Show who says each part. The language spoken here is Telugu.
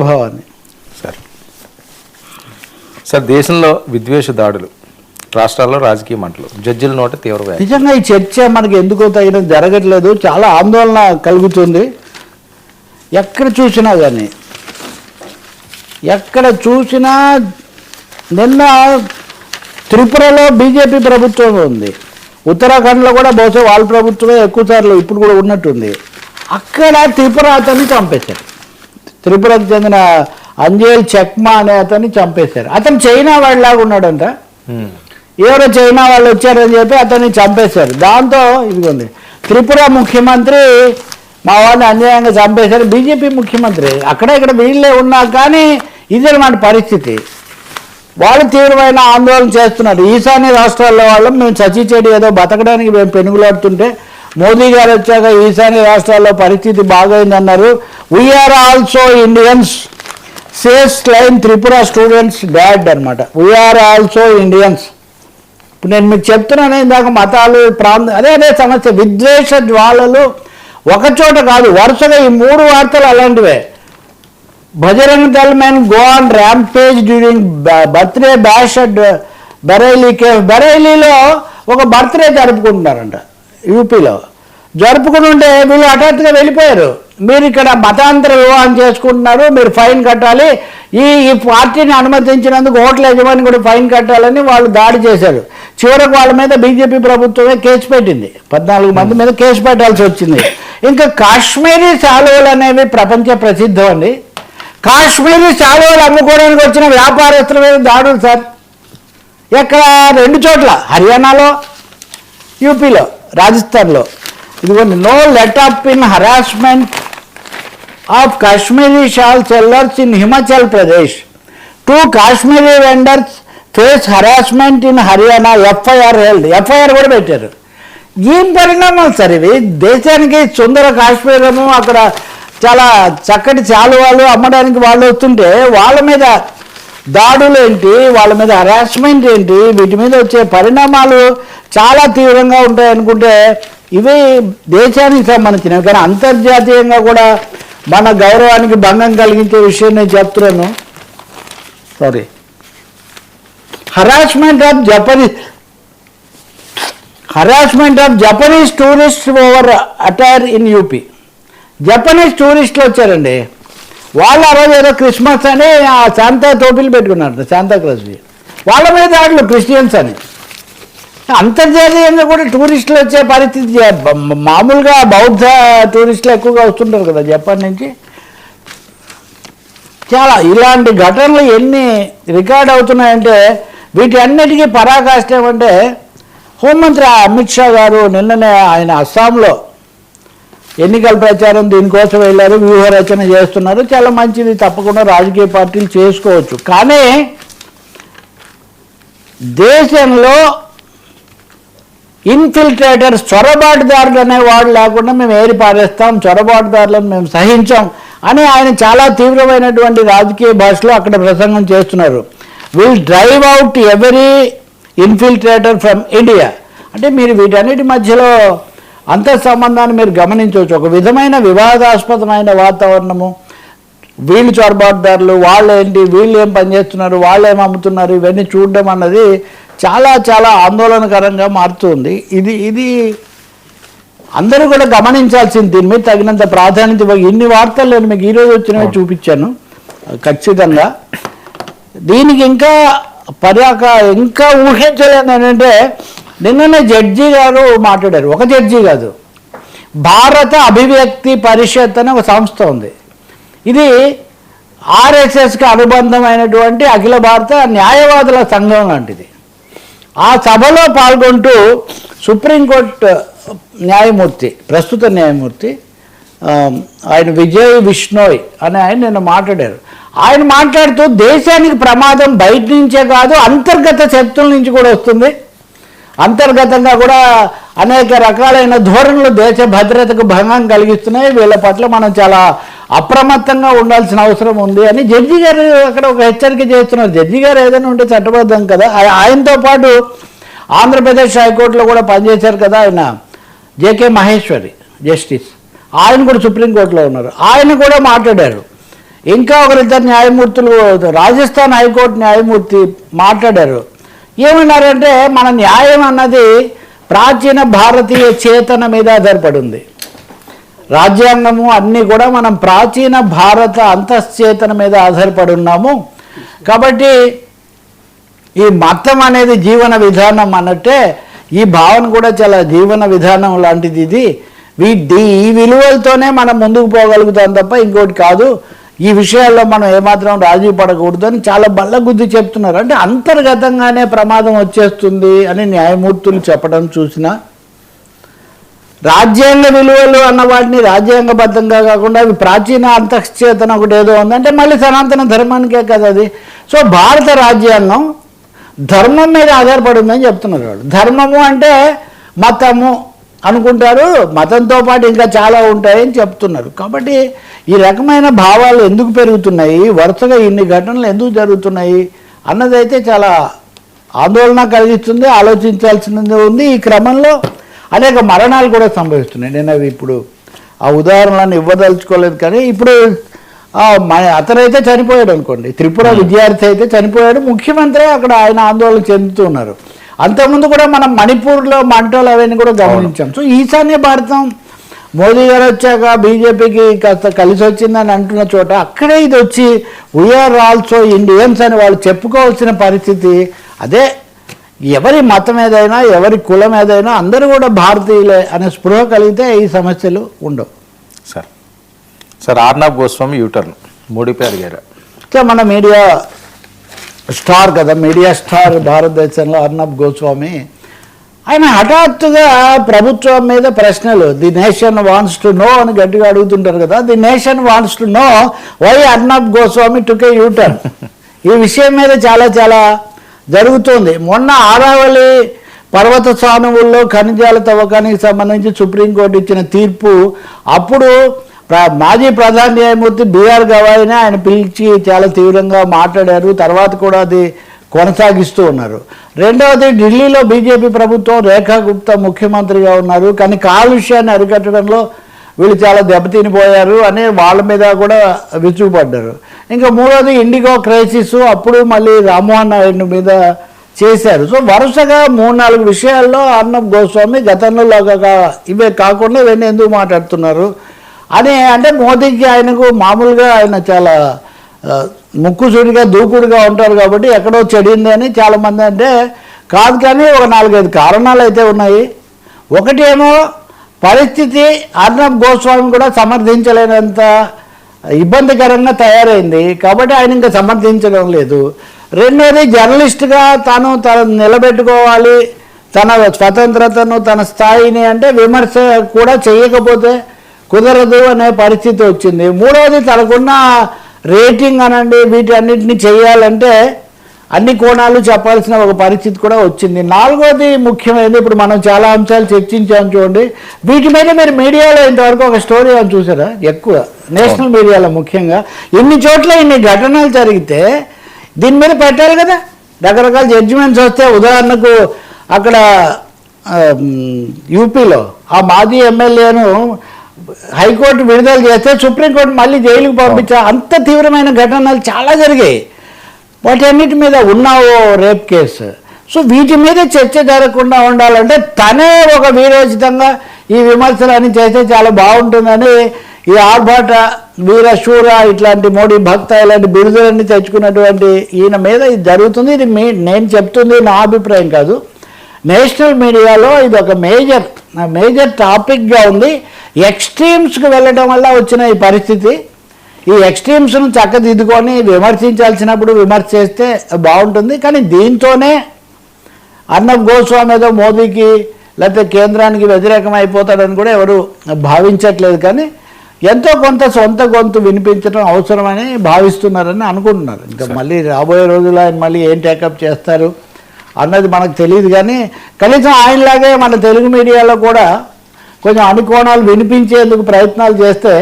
Speaker 1: భావాన్ని
Speaker 2: సార్. సార్ దేశంలో విద్వేష దాడులు రాష్ట్రాల్లో రాజకీయ మంటలు జడ్జిల నోట తీవ్ర
Speaker 1: నిజంగా ఈ చర్చ మనకి ఎందుకో తగిన జరగట్లేదు. చాలా ఆందోళన కలుగుతుంది. ఎక్కడ చూసినా కానీ ఎక్కడ చూసినా నిన్న త్రిపురలో బీజేపీ ప్రభుత్వం ఉంది. ఉత్తరాఖండ్లో కూడా బహుశా వాళ్ళ ప్రభుత్వమే ఎక్కువ సార్లు ఇప్పుడు కూడా ఉన్నట్టుంది. అక్కడ త్రిపుర అతన్ని చంపేశారు. త్రిపురకు చెందిన అంజేల్ చెక్మా అనే అతన్ని చంపేశారు. అతను చైనా వాడిలాగా ఉన్నాడంట. ఎవరో చైనా వాళ్ళు వచ్చారని చెప్పి అతన్ని చంపేశారు. దాంతో ఇదిగోండి త్రిపుర ముఖ్యమంత్రి మా వాళ్ళని అన్యాయంగా చంపేశారు. బీజేపీ ముఖ్యమంత్రి. అక్కడ ఇక్కడ వీళ్ళే ఉన్నా కానీ ఇది అన్నమాట పరిస్థితి. వాళ్ళు తీవ్రమైన ఆందోళన చేస్తున్నారు. ఈశాన్య రాష్ట్రాల్లో వాళ్ళు మేము చచ్చి చెడి ఏదో బతకడానికి మేము పెనుగులాడుతుంటే మోదీ గారు వచ్చాక ఈశాన్య రాష్ట్రాల్లో పరిస్థితి బాగైందన్నారు. We are also Indians says claim Tripura students dad అనమాట వీఆర్ ఆల్సో ఇండియన్స్ ఇప్పుడు నేను మీకు చెప్తున్నాను ఇందాక మతాలు ప్రాంత అదే అదే సమస్య. విద్వేష జ్వాలలు ఒకచోట కాదు వరుసగా ఈ మూడు వార్తలు అలాంటివే. Bajrang Dal men go on rampage during birthday bash at Bareilly cave బరైలీలో ఒక బర్త్డే జరుపుకుంటున్నారంట. యూపీలో జరుపుకుని ఉంటే వీళ్ళు హఠాత్తుగా వెళ్ళిపోయారు. మీరు ఇక్కడ మతాంతర వివాహం చేసుకుంటున్నారు మీరు ఫైన్ కట్టాలి. ఈ ఈ పార్టీని అనుమతించినందుకు ఓట్ల యజమాని కూడా ఫైన్ కట్టాలని వాళ్ళు దాడి చేశారు. చివరకు వాళ్ళ మీద బీజేపీ ప్రభుత్వమే కేసు పెట్టింది. పద్నాలుగు మంది మీద కేసు పెట్టాల్సి వచ్చింది. ఇంకా కాశ్మీరీ శాలువలు అనేవి ప్రపంచ ప్రసిద్ధం అండి. కాశ్మీరీ శాలువలు అమ్ముకోవడానికి వచ్చిన వ్యాపారస్తుల మీద దాడులు సార్. ఎక్కడ రెండు చోట్ల హర్యానాలో యూపీలో. రాజస్థాన్లో. ఇదిగోండి no let up in harassment of Kashmiri shawl sellers in Himachal Pradesh. Two Kashmiri vendors face harassment in Haryana FIR held. FIR కూడా పెట్టారు. ఏం పరిణామాలు సార్ ఇవి? దేశానికి సుందర కాశ్మీరము అక్కడ చాలా చక్కటి చాలువాలు అమ్మడానికి వాళ్ళు వస్తుంటే వాళ్ళ మీద దాడులు ఏంటి వాళ్ళ మీద హరాస్మెంట్ ఏంటి? వీటి మీద వచ్చే పరిణామాలు చాలా తీవ్రంగా ఉంటాయి అనుకుంటే ఇవి దేశానికి సంబంధించినవి. కానీ అంతర్జాతీయంగా కూడా మన గౌరవానికి భంగం కలిగించే విషయం నేను చెప్తున్నాను. Sorry harassment of Japanese harassment of Japanese tourist over attire in UP Japanese టూరిస్టులు వచ్చారండి. వాళ్ళు ఆ రోజు ఏదో క్రిస్మస్ అని ఆ శాంతా టోపీలు పెట్టుకున్నారు శాంతా క్లాస్వి వాళ్ళ మీద దాంట్లో క్రిస్టియన్స్ అని. అంతర్జాతీయంగా కూడా టూరిస్టులు వచ్చే పరిస్థితి మామూలుగా బౌద్ధ టూరిస్టులు ఎక్కువగా వస్తుంటారు కదా జపాన్ నుంచి. చాలా ఇలాంటి ఘటనలు ఎన్ని రికార్డ్ అవుతున్నాయంటే వీటి అన్నిటికీ పరాకాష్ట ఏమంటే హోంమంత్రి అమిత్ షా గారు నిన్ననే ఆయన అస్సాంలో ఎన్నికల ప్రచారం దీనికోసం వెళ్ళారు వ్యూహ రచన చేస్తున్నారు. చాలా మంచిది తప్పకుండా రాజకీయ పార్టీలు చేసుకోవచ్చు. కానీ దేశంలో ఇన్ఫిల్ట్రేటర్స్ చొరబాటుదారులు అనేవాడు లేకుండా మేము ఏరి పారేస్తాం చొరబాటుదారులను మేము సహించాం అని ఆయన చాలా తీవ్రమైనటువంటి రాజకీయ భాషలో అక్కడ ప్రసంగం చేస్తున్నారు. Will drive out every infiltrator from India అంటే మీరు వీటన్నిటి మధ్యలో అంతర్ సంబంధాన్ని మీరు గమనించవచ్చు. ఒక విధమైన వివాదాస్పదమైన వాతావరణము వీళ్ళు చొరబాటుదారులు వాళ్ళు ఏంటి వీళ్ళు ఏం పని చేస్తున్నారు వాళ్ళు ఏం అమ్ముతున్నారు ఇవన్నీ చూడడం అన్నది చాలా చాలా ఆందోళనకరంగా మారుతుంది. ఇది ఇది అందరూ కూడా గమనించాల్సింది. దీని మీద తగినంత ప్రాధాన్యత ఇన్ని వార్తలు నేను మీకు ఈరోజు వచ్చినవి చూపించాను. ఖచ్చితంగా. దీనికి ఇంకా పర్యాక ఇంకా ఊహించలేను ఏంటంటే నిన్ననే జడ్జి గారు మాట్లాడారు. ఒక జడ్జి కాదు. భారత అభివ్యక్తి పరిషత్ అనే ఒక సంస్థ ఉంది. ఇది ఆర్ఎస్ఎస్కి అనుబంధమైనటువంటి అఖిల భారత న్యాయవాదుల సంఘం లాంటిది. ఆ సభలో పాల్గొంటూ సుప్రీంకోర్టు న్యాయమూర్తి ప్రస్తుత న్యాయమూర్తి ఆయన విజయ్ విష్ణోయ్ అని ఆయన నిన్న మాట్లాడారు. ఆయన మాట్లాడుతూ దేశానికి ప్రమాదం బయట నుంచే కాదు అంతర్గత శక్తుల నుంచి కూడా వస్తుంది. అంతర్గతంగా కూడా అనేక రకాలైన ధోరణులు దేశ భద్రతకు భంగం కలిగిస్తున్నాయి. వీళ్ళ పట్ల మనం చాలా అప్రమత్తంగా ఉండాల్సిన అవసరం ఉంది అని జడ్జి గారు అక్కడ ఒక హెచ్చరిక చేస్తున్నారు. జడ్జి గారు ఏదైనా ఉంటే చట్టబద్ధం కదా. ఆయనతో పాటు ఆంధ్రప్రదేశ్ హైకోర్టులో కూడా పనిచేశారు కదా ఆయన జేకే మహేశ్వరి జస్టిస్. ఆయన కూడా సుప్రీంకోర్టులో ఉన్నారు. ఆయన కూడా మాట్లాడారు. ఇంకా ఒకరిద్దరు న్యాయమూర్తులు రాజస్థాన్ హైకోర్టు న్యాయమూర్తి మాట్లాడారు. ఏమన్నారంటే మన న్యాయం అన్నది ప్రాచీన భారతీయ చేతన మీద ఆధారపడి ఉంది రాజ్యాంగము అన్నీ కూడా మనం ప్రాచీన భారత అంతశ్చేతన మీద ఆధారపడి ఉన్నాము కాబట్టి ఈ మతం అనేది జీవన విధానం అన్నట్టే ఈ భావన కూడా చాలా జీవన విధానం లాంటిది ఇది. వీ ఈ విలువలతోనే మనం ముందుకు పోగలుగుతాం తప్ప ఇంకోటి కాదు. ఈ విషయాల్లో మనం ఏమాత్రం రాజీ పడకూడదు అని చాలా బల్లగుద్ది చెప్తున్నారు. అంటే అంతర్గతంగానే ప్రమాదం వచ్చేస్తుంది అని న్యాయమూర్తులు చెప్పడం చూసినా రాజ్యాంగ విలువలు అన్న వాటిని రాజ్యాంగబద్ధంగా కాకుండా అవి ప్రాచీన అంతఃచేతన ఒకటి ఏదో ఉందంటే మళ్ళీ సనాతన ధర్మానికే కదా అది. సో భారత రాజ్యాంగం ధర్మం మీద ఆధారపడి ఉందని చెప్తున్నారు వాళ్ళు. ధర్మము అంటే మతము అనుకుంటారు మతంతో పాటు ఇంకా చాలా ఉంటాయని చెప్తున్నారు. కాబట్టి ఈ రకమైన భావాలు ఎందుకు పెరుగుతున్నాయి? వరుసగా ఇన్ని ఘటనలు ఎందుకు జరుగుతున్నాయి? అన్నదైతే చాలా ఆందోళన కలిగిస్తుంది ఆలోచించాల్సినది ఉంది. ఈ క్రమంలో అనేక మరణాలు కూడా సంభవిస్తున్నాయి. నేను అవి ఇప్పుడు ఆ ఉదాహరణలను ఇవ్వదలుచుకోలేదు కానీ ఇప్పుడు అతనైతే చనిపోయాడు అనుకోండి. త్రిపుర విద్యార్థి అయితే చనిపోయాడు. ముఖ్యమంత్రి అక్కడ ఆయన ఆందోళన చెందుతూ ఉన్నారు అంతకుముందు కూడా మనం మణిపూర్లో మంటలు అవన్నీ కూడా గమనించాం. సో ఈశాన్య భారతం మోదీ గారు వచ్చాక బీజేపీకి కాస్త కలిసి వచ్చిందని అంటున్న చోట అక్కడే ఇది వచ్చి వీఆర్ ఆల్సో ఇండియన్స్ అని వాళ్ళు చెప్పుకోవాల్సిన పరిస్థితి. అదే ఎవరి మతం ఏదైనా ఎవరి కులం ఏదైనా అందరూ కూడా భారతీయులే అనే స్పృహ కలిగితే ఈ సమస్యలు ఉండవు.
Speaker 2: Sir. Sir Arnab Goswami U turn. మోడీపై అడిగారు.
Speaker 1: మన మీడియా స్టార్ కదా మీడియా స్టార్ భారతదేశంలో అర్నబ్ గోస్వామి. ఆయన హఠాత్తుగా ప్రభుత్వం మీద ప్రశ్నలు the nation wants to know అని గట్టిగా అడుగుతుంటారు కదా. The nation wants to know why Arnab Goswami took U turn? ఈ విషయం మీద చాలా చాలా జరుగుతుంది. మొన్న ఆరావళి పర్వత సానువుల్లో ఖనిజాల తవ్వకానికి సంబంధించి సుప్రీంకోర్టు ఇచ్చిన తీర్పు అప్పుడు మాజీ ప్రధాన న్యాయమూర్తి బిఆర్ గవాయిని ఆయన పిలిచి చాలా తీవ్రంగా మాట్లాడారు. తర్వాత కూడా అది కొనసాగిస్తూ ఉన్నారు. రెండవది ఢిల్లీలో బీజేపీ ప్రభుత్వం రేఖా గుప్తా ముఖ్యమంత్రిగా ఉన్నారు. కానీ కాలుష్యాన్ని అరికట్టడంలో వీళ్ళు చాలా దెబ్బతినిపోయారు అని వాళ్ళ మీద కూడా విసుగుపడ్డారు ఇంకా మూడోది ఇండిగో క్రైసిస్ అప్పుడు మళ్ళీ రామ్మోహన్ నాయుడు మీద చేశారు. సో వరుసగా మూడు నాలుగు విషయాల్లో అర్ణబ్ గోస్వామి గతంలో ఇవే కాకుండా ఇవన్నీ ఎందుకు మాట్లాడుతున్నారు? అని అంటే మోదీకి ఆయనకు మామూలుగా ఆయన చాలా ముక్కుసూడిగా దూకుడుగా ఉంటారు కాబట్టి ఎక్కడో చెడింది అని చాలామంది అంటే కాదు కానీ ఒక నాలుగైదు కారణాలు అయితే ఉన్నాయి. ఒకటి ఏమో పరిస్థితి అర్ణబ్ గోస్వామి కూడా సమర్థించలేనంత ఇబ్బందికరంగా తయారైంది కాబట్టి ఆయన ఇంకా సమర్థించడం లేదు. రెండోది జర్నలిస్ట్గా తాను తను నిలబెట్టుకోవాలి తన స్వతంత్రతను తన స్థాయిని అంటే విమర్శ కూడా చేయకపోతే కుదరదు అనే పరిస్థితి వచ్చింది. మూడవది తనకున్న రేటింగ్ అనండి వీటన్నిటిని చేయాలంటే అన్ని కోణాలు చెప్పాల్సిన ఒక పరిస్థితి కూడా వచ్చింది. నాలుగోది ముఖ్యమైనది ఇప్పుడు మనం చాలా అంశాలు చర్చించాం చూడండి. వీటి మీద మీరు మీడియాలో ఇంతవరకు ఒక స్టోరీ అని చూసారా? ఎక్కువ. నేషనల్ మీడియాలో ముఖ్యంగా. ఇన్ని చోట్ల ఇన్ని ఘటనలు జరిగితే దీని మీద పెట్టాలి కదా. రకరకాల జడ్జిమెంట్స్ వస్తే ఉదాహరణకు అక్కడ యూపీలో ఆ మాజీ ఎమ్మెల్యేను హైకోర్టు విడుదల చేస్తే సుప్రీంకోర్టు మళ్ళీ జైలుకు పంపించా అంత తీవ్రమైన ఘటనలు చాలా జరిగాయి. వాటన్నిటి మీద ఉన్నావో రేప్ కేసు? సో వీటి మీద చర్చ జరగకుండా ఉండాలంటే తనే ఒక వీరోచితంగా ఈ విమర్శలు అని చేస్తే చాలా బాగుంటుందని ఈ ఆర్భాట వీర శూర ఇట్లాంటి మోడీ భక్త ఇలాంటి బిరుదులన్నీ తెచ్చుకున్నటువంటి ఈయన మీద ఇది జరుగుతుంది. ఇది మీ నేను చెప్తుంది నా అభిప్రాయం కాదు. నేషనల్ మీడియాలో ఇది ఒక మేజర్ మేజర్ టాపిక్గా ఉంది. ఎక్స్ట్రీమ్స్కి వెళ్ళడం వల్ల వచ్చిన ఈ పరిస్థితి. ఈ ఎక్స్ట్రీమ్స్ను చక్కదిద్దుకొని విమర్శించాల్సినప్పుడు విమర్శ చేస్తే బాగుంటుంది. కానీ దీంతోనే అర్ణబ్ గోస్వామి ఏదో మోదీకి లేకపోతే కేంద్రానికి వ్యతిరేకం అయిపోతాడని కూడా ఎవరు భావించట్లేదు. కానీ ఎంతో కొంత సొంత గొంతు వినిపించడం అవసరమని భావిస్తున్నారని అనుకుంటున్నారు. ఇంకా మళ్ళీ రాబోయే రోజుల్లో ఆయన మళ్ళీ ఏం టేకప్ చేస్తారు? అన్నది మనకు తెలియదు కానీ కనీసం ఆయనలాగే మన తెలుగు మీడియాలో కూడా కొంచెం అనుకోణాలు వినిపించేందుకు ప్రయత్నాలు చేస్తే